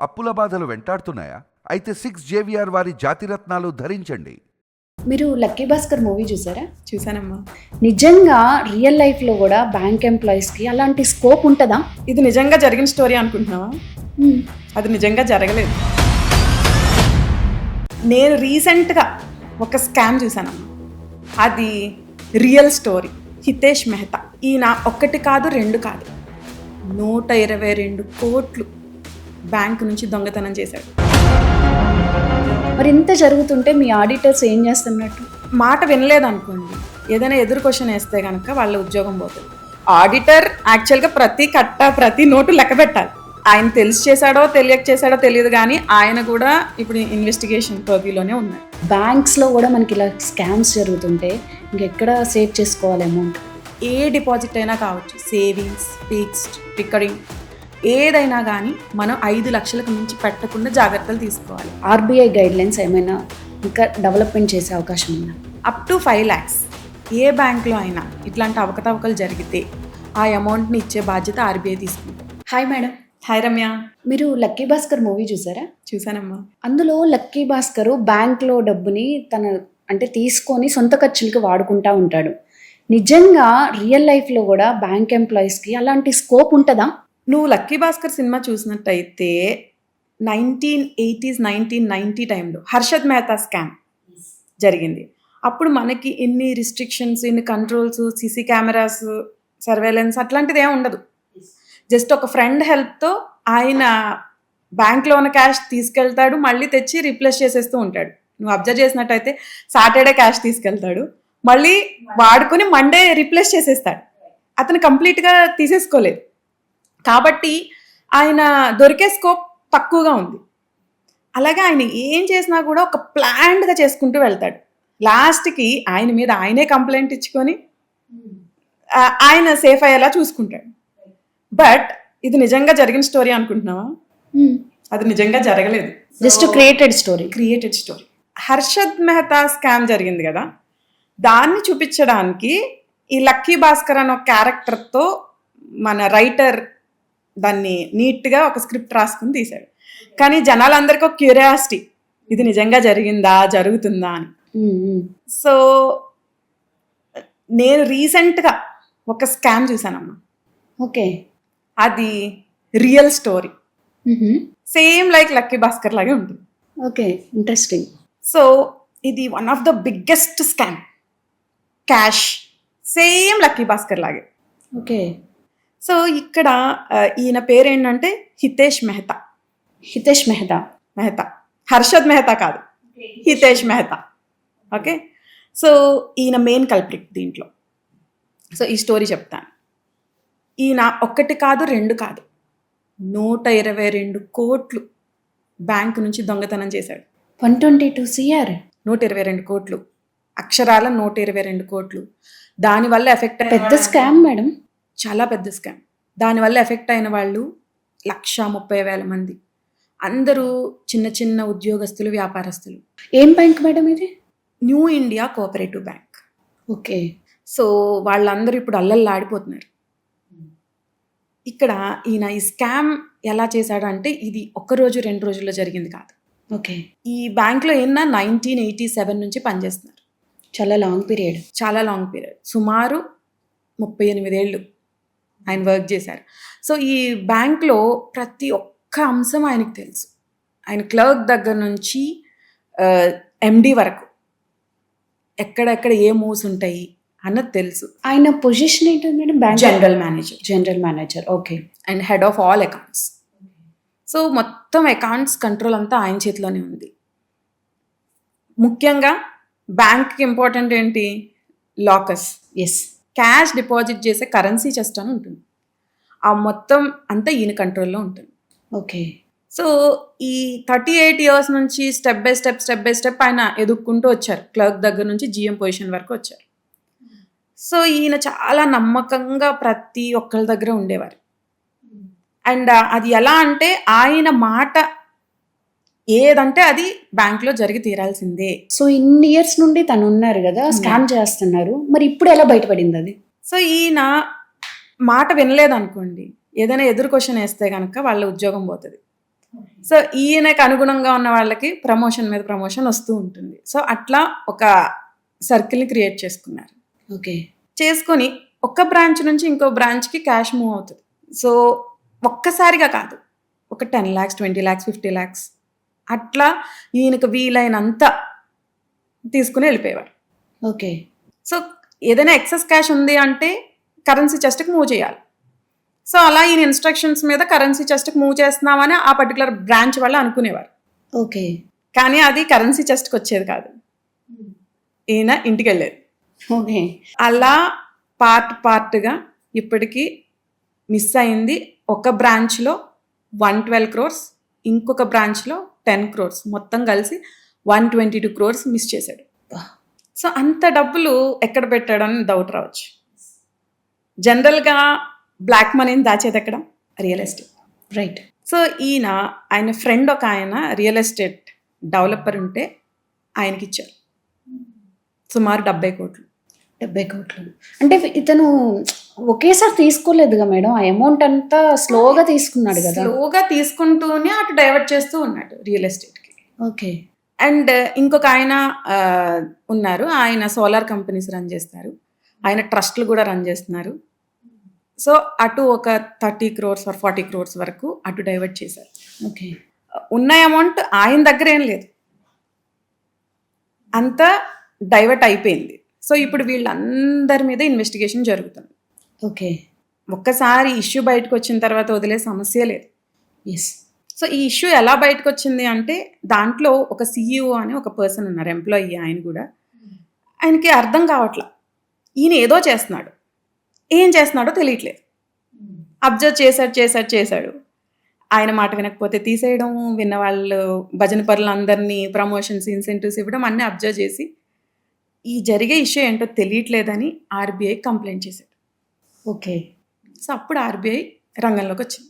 అప్పుల బాధలు వెంటాడుతున్నాయా? అయితే సిక్స్ జేవిఆర్ వారి జాతిరత్నాలు ధరించండి. మీరు లక్కీ భాస్కర్ మూవీ చూసారా? చూసానమ్మా. నిజంగా రియల్ లైఫ్లో కూడా బ్యాంక్ ఎంప్లాయీస్కి అలాంటి స్కోప్ ఉంటుందా? ఇది నిజంగా జరిగిన స్టోరీ అనుకుంటున్నావా. అది నిజంగా జరగలేదు. నేను రీసెంట్గా ఒక స్కామ్ చూసానమ్మా. అది రియల్ స్టోరీ. హితేష్ మెహతా. ఈయన ఒక్కటి కాదు రెండు కాదు. నూట ఇరవై రెండు కోట్లు. బ్యాంక్ నుంచి దొంగతనం చేశాడు. మరి ఇంత జరుగుతుంటే మీ ఆడిటర్స్ ఏం చేస్తున్నట్టు? మాట వినలేదు అనుకోండి ఏదైనా ఎదురు క్వశ్చన్ వేస్తే కనుక వాళ్ళ ఉద్యోగం పోతుంది. ఆడిటర్ యాక్చువల్గా ప్రతి కట్ట ప్రతి నోటు లెక్క పెట్టాలి. ఆయన తెలిసి చేశాడో తెలియక చేశాడో తెలియదు కానీ ఆయన కూడా ఇప్పుడు ఇన్వెస్టిగేషన్ పర్వ్యూలోనే ఉన్నాడు. బ్యాంక్స్లో కూడా మనకి ఇలా స్కామ్స్ జరుగుతుంటే ఇంకెక్కడ సేవ్ చేసుకోవాలి అమౌంట్ ఏ డిపాజిట్ అయినా కావచ్చు. సేవింగ్స్ ఫిక్స్డ్ రికరింగ్ ఏదైనా కానీ మనం ఐదు లక్షలకు మించి పెట్టకుండా జాగ్రత్తలు తీసుకోవాలి. ఆర్బీఐ గైడ్లైన్స్ ఏమైనా ఇంకా డెవలప్మెంట్ చేసే అవకాశం ఉందా? Up to five lakhs. ఏ బ్యాంక్లో అయినా ఇట్లాంటి అవకతవకలు జరిగితే ఆ అమౌంట్ని ఇచ్చే బాధ్యత ఆర్బీఐ తీసుకుంటుంది హాయ్ మేడం. హాయ్ రమ్య. మీరు లక్కీ భాస్కర్ మూవీ చూసారా? చూసానమ్మా. అందులో లక్కీ భాస్కర్ బ్యాంక్లో డబ్బుని తన అంటే తీసుకొని సొంత ఖర్చులకి వాడుకుంటా ఉంటాడు. నిజంగా రియల్ లైఫ్లో కూడా బ్యాంక్ ఎంప్లాయీస్కి అలాంటి స్కోప్ ఉంటుందా? నువ్వు లక్కీ భాస్కర్ సినిమా చూసినట్టయితే నైన్టీన్ ఎయిటీస్ నైన్టీన్ నైంటీ టైంలో హర్షద్ మెహతా స్కామ్ జరిగింది. అప్పుడు మనకి ఇన్ని రిస్ట్రిక్షన్స్ ఇన్ని కంట్రోల్స్ సీసీ కెమెరాస్ సర్వేలెన్స్ అట్లాంటిది ఏమి ఉండదు. జస్ట్ ఒక ఫ్రెండ్ హెల్ప్తో ఆయన బ్యాంక్లో ఉన్న క్యాష్ తీసుకెళ్తాడు మళ్ళీ తెచ్చి రీప్లేస్ చేసేస్తూ ఉంటాడు. నువ్వు అబ్జర్వ్ చేసినట్టయితే సాటర్డే క్యాష్ తీసుకెళ్తాడు మళ్ళీ వాడుకొని మండే రీప్లేస్ చేసేస్తాడు. అతను కంప్లీట్గా తీసేసుకోలేదు. కాబట్టి ఆయన దొరికే స్కోప్ తక్కువగా ఉంది. అలాగే ఆయన ఏం చేసినా కూడా ఒక ప్లాన్డ్గా చేసుకుంటూ వెళ్తాడు. లాస్ట్కి ఆయన మీద ఆయనే కంప్లైంట్ ఇచ్చుకొని ఆయన సేఫ్ అయ్యేలా చూసుకుంటాడు. బట్ ఇది నిజంగా జరిగిన స్టోరీ అనుకుంటున్నావా? అది నిజంగా జరగలేదు. Just created story created story Harshad Mehta scam జరిగింది కదా? దాన్ని చూపించడానికి ఈ లక్కీ భాస్కర్ అనే క్యారెక్టర్తో మన రైటర్ దాన్ని నీట్గా ఒక స్క్రిప్ట్ రాసుకుని తీశాడు. కానీ జనాలందరికీ ఒక క్యూరియాసిటీ ఇది నిజంగా జరిగిందా జరుగుతుందా అని. సో నేను రీసెంట్గా ఒక స్కామ్ చూసానమ్మా ఓకే. అది real story. Same like Lucky Bhaskar లాగే ఉంటుంది. Okay interesting. సో ఇది one of the biggest scam. Cash. Same Lucky Bhaskar లాగే. ఓకే. సో ఇక్కడ ఈయన పేరేంటంటే హితేష్ మెహతా. హితేష్ మెహతా. మెహతా. హర్షద్ మెహతా కాదు. హితేష్ మెహతా. ఓకే? సో ఈయన మెయిన్ కల్ప్రిట్ దీంట్లో. సో ఈ స్టోరీ చెప్తాను. ఈయన ఒక్కటి కాదు రెండు కాదు. నూట ఇరవై రెండు కోట్లు బ్యాంకు నుంచి దొంగతనం చేశాడు. One twenty two CR. నూట ఇరవై రెండు కోట్లు. అక్షరాల నూట ఇరవై రెండు కోట్లు. దానివల్ల ఎఫెక్ట్ పెద్ద స్కామ్ మేడం. చాలా పెద్ద స్కామ్ దానివల్ల ఎఫెక్ట్ అయిన వాళ్ళు లక్ష ముప్పై వేల మంది. అందరూ చిన్న చిన్న ఉద్యోగస్తులు వ్యాపారస్తులు. ఏం బ్యాంక్ మేడం ఇది? New India cooperative bank okay. So వాళ్ళందరూ ఇప్పుడు అల్లల్లాడిపోతున్నారు. ఇక్కడ ఈయన ఈ స్కామ్ ఎలా చేశాడు అంటే ఇది ఒక్క రోజు రెండు రోజుల్లో జరిగింది కాదు. ఓకే. ఈ బ్యాంక్లో ఏమన్నా నైన్టీన్ ఎయిటీ సెవెన్ నుంచి పనిచేస్తున్నారు. చాలా లాంగ్ పీరియడ్ చాలా లాంగ్ పీరియడ్ సుమారు ముప్పై ఎనిమిదేళ్ళు. ఆయన వర్క్ చేశారు. సో ఈ బ్యాంక్లో ప్రతి ఒక్క అంశం ఆయనకు తెలుసు. ఆయన క్లర్క్ దగ్గర నుంచి ఎండి వరకు ఎక్కడెక్కడ ఏ మూవ్స్ ఉంటాయి అన్నది తెలుసు. ఆయన పొజిషన్ ఏంటి madam? Bank general manager. General manager. Okay. And head of all accounts. So మొత్తం అకౌంట్స్ కంట్రోల్ అంతా ఆయన చేతిలోనే ఉంది. ముఖ్యంగా బ్యాంక్కి ఇంపార్టెంట్ ఏంటి? లాకర్స్. ఎస్ క్యాష్ డిపాజిట్ చేసే కరెన్సీ చెస్ట్ అని ఉంటుంది. ఆ మొత్తం అంతా ఈయన కంట్రోల్లో ఉంటుంది. ఓకే. సో ఈ థర్టీ ఎయిట్ ఇయర్స్ నుంచి step by step step by step ఆయన ఎదుక్కుంటూ వచ్చారు. క్లర్క్ దగ్గర నుంచి జిఎం పొజిషన్ వరకు వచ్చారు. సో ఈయన చాలా నమ్మకంగా ప్రతి ఒక్కరి దగ్గర ఉండేవారు. అండ్ అది ఎలా అంటే ఆయన మాట ఏదంటే అది బ్యాంక్లో జరిగి తీరాల్సిందే. సో ఇన్ని ఇయర్స్ నుండి తను ఉన్నారు కదా స్కామ్ చేస్తున్నారు. మరి ఇప్పుడు ఎలా బయటపడింది అది? సో ఈయన మాట వినలేదు అనుకోండి ఏదైనా ఎదురు క్వశ్చన్ వేస్తే కనుక వాళ్ళ ఉద్యోగం పోతుంది. సో ఈయనకు అనుగుణంగా ఉన్న వాళ్ళకి ప్రమోషన్ మీద ప్రమోషన్ వస్తూ ఉంటుంది. సో అట్లా ఒక సర్కిల్ని క్రియేట్ చేసుకున్నారు. ఓకే. చేసుకొని ఒక్క బ్రాంచ్ నుంచి ఇంకో బ్రాంచ్కి క్యాష్ మూవ్ అవుతుంది. సో ఒక్కసారిగా కాదు. ఒక ten lakhs twenty lakhs fifty lakhs అట్లా ఈయనకు వీలైనంత తీసుకుని వెళ్ళిపోయేవారు ఓకే. సో ఏదైనా ఎక్సెస్ క్యాష్ ఉంది అంటే కరెన్సీ చెస్ట్కి మూవ్ చేయాలి. సో అలా ఈయన ఇన్స్ట్రక్షన్స్ మీద కరెన్సీ చెస్ట్కి మూవ్ చేస్తున్నామని ఆ పర్టికులర్ బ్రాంచ్ వాళ్ళు అనుకునేవారు. ఓకే. కానీ అది కరెన్సీ చెస్ట్కి వచ్చేది కాదు. ఈయన ఇంటికి వెళ్ళేది. ఓకే. అలా పార్ట్ పార్ట్గా ఇప్పటికీ మిస్ అయింది ఒక బ్రాంచ్లో వన్ ట్వెల్వ్ క్రోర్స్ ఇంకొక బ్రాంచ్లో టెన్ క్రోర్స్ మొత్తం కలిసి one twenty two crores miss చేశాడు సో అంత డబ్బులు ఎక్కడ పెట్టాడని డౌట్ రావచ్చు. జనరల్గా బ్లాక్ మనీని దాచేది ఎక్కడ? రియల్ ఎస్టేట్ రైట్ సో ఈయన ఆయన ఫ్రెండ్ ఒక ఆయన రియల్ ఎస్టేట్ డెవలపర్ ఉంటే ఆయనకి ఇచ్చారు సుమారు డెబ్బై కోట్లు. డెబ్బై కోట్లు. అంటే ఇతను ఒకేసారి తీసుకోలేదుగా మేడం. ఆ అమౌంట్ అంతా స్లోగా తీసుకున్నాడు కదా. స్లోగా తీసుకుంటూనే అటు డైవర్ట్ చేస్తూ ఉన్నాడు రియల్ ఎస్టేట్కి ఓకే. అండ్ ఇంకొక ఆయన ఉన్నారు. ఆయన సోలార్ కంపెనీస్ రన్ చేస్తారు. ఆయన ట్రస్ట్లు కూడా రన్ చేస్తున్నారు. సో అటు ఒక thirty crores or forty crores వరకు అటు డైవర్ట్ చేశారు. ఓకే. ఉన్న అమౌంట్ ఆయన దగ్గర ఏం లేదు. అంతా డైవర్ట్ అయిపోయింది. సో ఇప్పుడు వీళ్ళందరి మీద ఇన్వెస్టిగేషన్ జరుగుతుంది. ఓకే. ఒక్కసారి ఇష్యూ బయటకు వచ్చిన తర్వాత వదిలే సమస్య లేదు. ఎస్ సో ఈ ఇష్యూ ఎలా బయటకు వచ్చింది అంటే దాంట్లో ఒక సీఈఓ అని ఒక పర్సన్ ఉన్నారు ఎంప్లాయీ ఆయన కూడా. ఆయనకి అర్థం కావట్లా. ఈయన ఏదో చేస్తున్నాడు. ఏం చేస్తున్నాడో తెలియట్లేదు. అబ్జర్వ్ చేశాడు చేశాడు చేశాడు. ఆయన మాట వినకపోతే తీసేయడం విన్న వాళ్ళు భజన పరులందరినీ ప్రమోషన్స్ ఇన్సెంటివ్స్ ఇవ్వడం అన్నీ అబ్జర్వ్ చేసి ఈ జరిగే ఇష్యూ ఏంటో తెలియట్లేదని ఆర్బీఐ కంప్లైంట్ చేశాడు ఓకే. సో అప్పుడు ఆర్బీఐ రంగంలోకి వచ్చింది.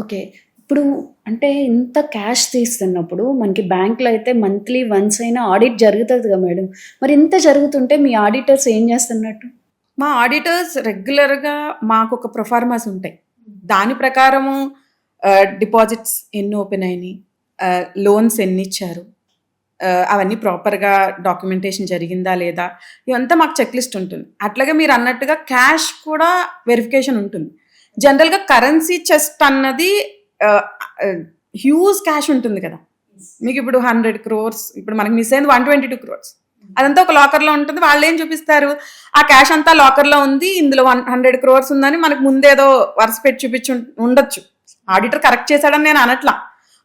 ఓకే. ఇప్పుడు అంటే ఇంత క్యాష్ తీస్తున్నప్పుడు మనకి బ్యాంక్లో అయితే మంత్లీ వన్స్ అయినా ఆడిట్ జరుగుతుంది కదా మేడం. మరి ఇంత జరుగుతుంటే మీ ఆడిటర్స్ ఏం చేస్తున్నట్టు? మా ఆడిటర్స్ రెగ్యులర్గా మాకు ఒక ప్రొఫార్మాస్ ఉంటాయి. దాని ప్రకారము డిపాజిట్స్ ఎన్ని ఓపెన్ అయినాయి లోన్స్ ఎన్ని ఇచ్చారు అవన్నీ ప్రాపర్గా డాక్యుమెంటేషన్ జరిగిందా లేదా? ఇవంతా మాకు చెక్ లిస్ట్ ఉంటుంది. అట్లాగే మీరు అన్నట్టుగా క్యాష్ కూడా వెరిఫికేషన్ ఉంటుంది. జనరల్గా కరెన్సీ చెస్ట్ అన్నది హ్యూజ్ క్యాష్ ఉంటుంది కదా. మీకు ఇప్పుడు హండ్రెడ్ క్రోర్స్ ఇప్పుడు మనకి మిస్ అయింది వన్ ట్వంటీ టూ క్రోర్స్ అదంతా ఒక లాకర్లో ఉంటుంది. వాళ్ళు ఏం చూపిస్తారు? ఆ క్యాష్ అంతా లాకర్లో ఉంది ఇందులో వన్ హండ్రెడ్ క్రోర్స్ ఉందని మనకు ముందేదో వరుస పెట్టి చూపించి ఉండొచ్చు. ఆడిటర్ కరెక్ట్ చేశాడని నేను అనట్లా.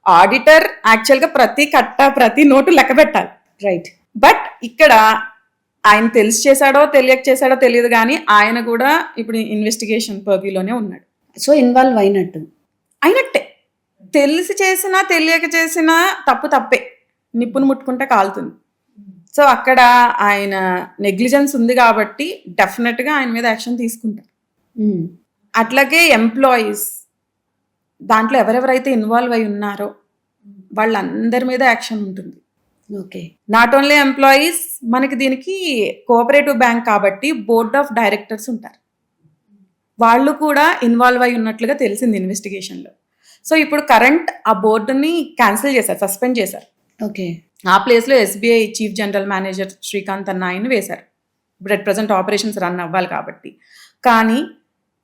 ఆడిటర్ యాక్చువల్గా ప్రతి కట్ట ప్రతి నోటు లెక్క పెట్టాలి. రైట్ బట్ ఇక్కడ ఆయన తెలిసి చేశాడో తెలియక చేశాడో తెలియదు కానీ ఆయన కూడా ఇప్పుడు ఇన్వెస్టిగేషన్ పర్వ్యూలోనే ఉన్నాడు. సో ఇన్వాల్వ్ అయినట్టు. అయినట్టే. తెలిసి చేసినా తెలియక చేసినా తప్పు తప్పే. నిప్పును ముట్టుకుంటే కాలుతుంది. సో అక్కడ ఆయన నెగ్లిజెన్స్ ఉంది కాబట్టి డెఫినెట్గా ఆయన మీద యాక్షన్ తీసుకుంటారు. మ్మ్. అట్లాగే ఎంప్లాయీస్ దాంట్లో ఎవరెవరైతే ఇన్వాల్వ్ అయి ఉన్నారో వాళ్ళందరి మీద యాక్షన్ ఉంటుంది. ఓకే. నాట్ ఓన్లీ ఎంప్లాయీస్ మనకి దీనికి కోఆపరేటివ్ బ్యాంక్ కాబట్టి బోర్డ్ ఆఫ్ డైరెక్టర్స్ ఉంటారు. వాళ్ళు కూడా ఇన్వాల్వ్ అయి ఉన్నట్లుగా తెలిసింది ఇన్వెస్టిగేషన్లో సో ఇప్పుడు కరెంట్ ఆ బోర్డుని క్యాన్సిల్ చేశారు సస్పెండ్ చేశారు. ఓకే. ఆ ప్లేస్లో SBI chief general manager Srikanth అన్న ఆయన వేశారు. ఇప్పుడు అట్ ప్రజెంట్ ఆపరేషన్స్ రన్ అవ్వాలి కాబట్టి. కానీ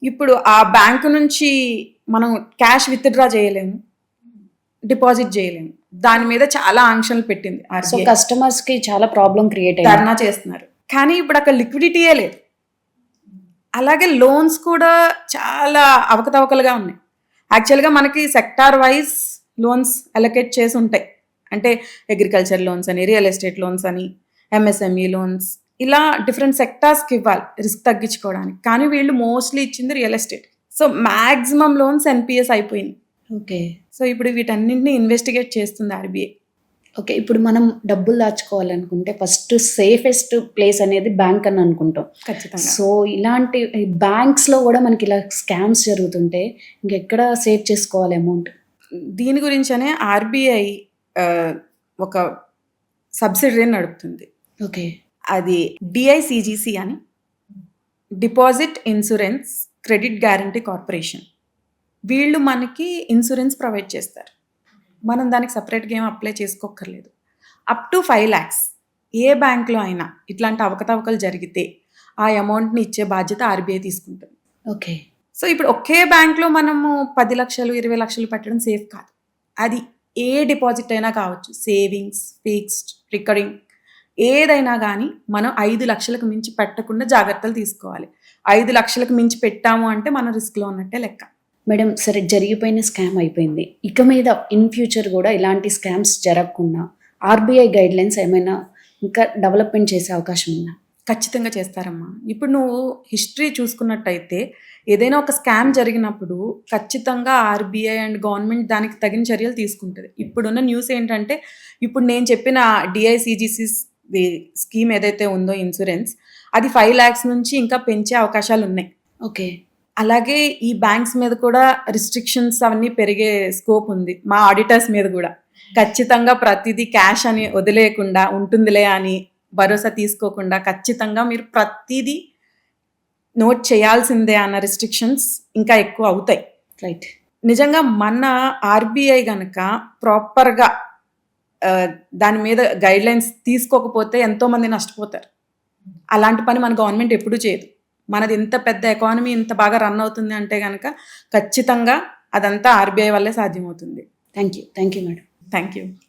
ఇప్పుడు ఆ బ్యాంకు నుంచి మనం క్యాష్ విత్డ్రా చేయలేము. డిపాజిట్ చేయలేము. దాని మీద చాలా ఆంక్షలు పెట్టింది సో. కస్టమర్స్కి చాలా ప్రాబ్లం క్రియేట్ ధర్నా చేస్తున్నారు. కానీ ఇప్పుడు అక్కడ లిక్విడిటీయే లేదు. అలాగే లోన్స్ కూడా చాలా అవకతవకలుగా ఉన్నాయి. యాక్చువల్గా మనకి సెక్టార్ వైజ్ లోన్స్ అలొకేట్ చేసి ఉంటాయి. అంటే అగ్రికల్చర్ లోన్స్ అని రియల్ ఎస్టేట్ లోన్స్ అని ఎంఎస్ఎంఈ లోన్స్ ఇలా డిఫరెంట్ సెక్టార్స్కి ఇవ్వాలి రిస్క్ తగ్గించుకోవడానికి. కానీ వీళ్ళు మోస్ట్లీ ఇచ్చింది real estate so maximum loans NPAs అయిపోయినాయి ఓకే. సో ఇప్పుడు వీటన్నింటినీ ఇన్వెస్టిగేట్ చేస్తుంది ఆర్బీఐ ఓకే ఇప్పుడు మనం డబ్బులు దాచుకోవాలనుకుంటే ఫస్ట్ సేఫెస్ట్ ప్లేస్ అనేది బ్యాంక్ అని అనుకుంటాం. ఖచ్చితంగా. సో ఇలాంటి బ్యాంక్స్లో కూడా మనకి ఇలా స్కామ్స్ జరుగుతుంటే ఇంకెక్కడ సేవ్ చేసుకోవాలి అమౌంట్ దీని గురించనే ఆర్బీఐ ఒక సబ్సిడరీ నడుపుతుంది. ఓకే. అది డిఐసిజిసి అని. Deposit insurance credit guarantee corporation. వీళ్ళు మనకి ఇన్సూరెన్స్ ప్రొవైడ్ చేస్తారు. మనం దానికి సపరేట్గా ఏం అప్లై చేసుకోక్కర్లేదు. అప్ టు ఫైవ్ ల్యాక్స్ ఏ బ్యాంక్లో అయినా ఇట్లాంటి అవకతవకలు జరిగితే ఆ అమౌంట్ని ఇచ్చే బాధ్యత ఆర్బీఐ తీసుకుంటుంది. ఓకే. సో ఇప్పుడు ఒకే బ్యాంక్లో మనము పది లక్షలు ఇరవై లక్షలు పెట్టడం సేఫ్ కాదు. అది ఏ డిపాజిట్ అయినా కావచ్చు. Savings fixed recurring. ఏదైనా కానీ మనం ఐదు లక్షలకు మించి పెట్టకుండా జాగ్రత్తలు తీసుకోవాలి. ఐదు లక్షలకు మించి పెట్టాము అంటే మనం రిస్క్లో ఉన్నట్టే లెక్క. మేడం సరే జరిగిపోయిన స్కామ్ అయిపోయింది. ఇక మీద ఇన్ ఫ్యూచర్ కూడా ఇలాంటి స్కామ్స్ జరగకుండా ఆర్బీఐ గైడ్ లైన్స్ ఏమైనా ఇంకా డెవలప్మెంట్ చేసే అవకాశం ఉందా? ఖచ్చితంగా చేస్తారమ్మా. ఇప్పుడు నువ్వు హిస్టరీ చూసుకున్నట్టయితే ఏదైనా ఒక స్కామ్ జరిగినప్పుడు ఖచ్చితంగా ఆర్బీఐ అండ్ గవర్నమెంట్ దానికి తగిన చర్యలు తీసుకుంటుంది. ఇప్పుడున్న న్యూస్ ఏంటంటే ఇప్పుడు నేను చెప్పిన డిఐసిజిసి స్కీమ్ ఏదైతే ఉందో ఇన్సూరెన్స్ అది ఫైవ్ ల్యాక్స్ నుంచి ఇంకా పెంచే అవకాశాలు ఉన్నాయి. ఓకే. అలాగే ఈ బ్యాంక్స్ మీద కూడా రిస్ట్రిక్షన్స్ అవన్నీ పెరిగే స్కోప్ ఉంది మా ఆడిటర్స్ మీద కూడా. ఖచ్చితంగా ప్రతిదీ క్యాష్ అని వదిలేయకుండా ఉంటుందిలే అని భరోసా తీసుకోకుండా ఖచ్చితంగా మీరు ప్రతిదీ నోట్ చేయాల్సిందే అన్న రిస్ట్రిక్షన్స్ ఇంకా ఎక్కువ అవుతాయి. రైట్. నిజంగా మన ఆర్బీఐ గనక ప్రాపర్గా దాని మీద గైడ్ లైన్స్ తీసుకోకపోతే ఎంతోమంది నష్టపోతారు. అలాంటి పని మన గవర్నమెంట్ ఎప్పుడూ చేయదు. మనది ఇంత పెద్ద ఎకానమీ ఇంత బాగా రన్ అవుతుంది అంటే కనుక ఖచ్చితంగా అదంతా ఆర్బీఐ వల్లే సాధ్యమవుతుంది. Thank you thank you madam thank you